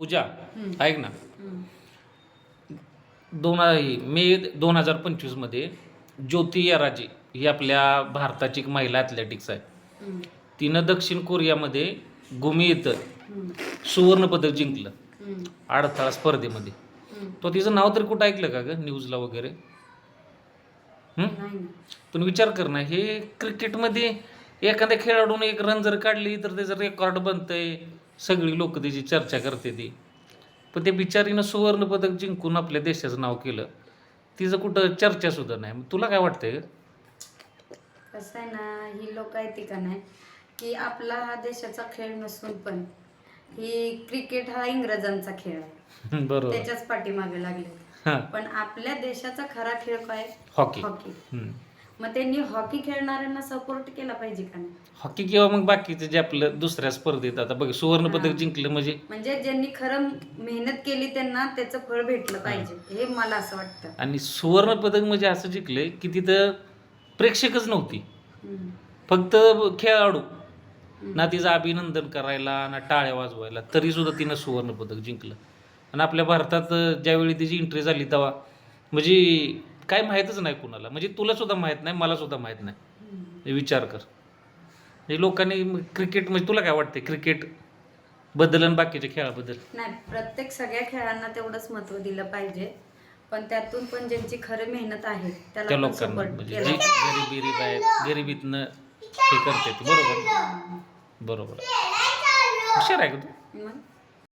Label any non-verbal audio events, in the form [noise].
पूजा. ऐक ना. दोन मे दोन हजार पंचवीसमध्ये ज्योती याराजे ही आपल्या भारताची एक महिला ॲथलेटिक्स आहे. तिनं दक्षिण कोरियामध्ये गुमी इथं. सुवर्णपदक जिंकलं. अडथळा स्पर्धेमध्ये. तो तिचं नाव तरी कुठं ऐकलं का ग न्यूजला वगैरे. पण विचार कर ना हे क्रिकेटमध्ये एखाद्या खेळाडूने एक रन जर काढली तर त्याचं रेकॉर्ड बनतंय सगळी लोक त्याची चर्चा करते ती. पण त्या बिचारीनं सुवर्णपदक जिंकून आपल्या देशाचं नाव केलं. तिचं कुठं चर्चा सुद्धा नाही. मग तुला काय वाटतंय ग? कसं आहे ना ही लोक आहेत का नाही की आपला हा देशाचा खेळ नसून पण ही क्रिकेट हा इंग्रजांचा खेळ आहे. [laughs] बरोबर. त्याच्याच पाठीमागे लागले. हां. पण आपल्या देशाचा खरा खेळ काय? हॉकी. हॉकी. हम्म. मग त्यांनी हॉकी खेळणाऱ्यांना सपोर्ट केला पाहिजे का नाही हॉकी किंवा मग बाकीचे जे आपलं दुसऱ्या स्पर्धेत आता बघ सुवर्णपदक हां. जिंकलं म्हणजे म्हणजे ज्यांनी खरं मेहनत केली त्यांना त्याचं फळ भेटलं पाहिजे हे मला असं वाटतं आणि सुवर्णपदक म्हणजे असं जिंकलंय की तिथं प्रेक्षकच नव्हती हम्म. फक्त खेळाडू. ना तिचं अभिनंदन करायला ना टाळ्या वाजवायला तरी सुद्धा तिनं सुवर्णपदक जिंकलं आणि आपल्या भारतात अं, ज्यावेळी तिची एंट्री झाली तेव्हा म्हणजे काय माहीतच नाही कुणाला. म्हणजे तुला सुद्धा माहीत नाही मला सुद्धा माहीत नाही. हे विचार कर. हे लोकांनी क्रिकेट म्हणजे तुला काय वाटते क्रिकेटबद्दल आणि बाकीच्या खेळाबद्दल? नाही प्रत्येक सगळ्या खेळांना तेवढंच महत्त्व दिलं पाहिजे. पण त्यातून पण ज्यांची खरी मेहनत आहे त्या त्याला पण लोकांना म्हणजे केला जे पाहिजे. गरिबी गरिबीतनं हे करते बरोबर? बरोबर. हुशार आहे का तू? मग?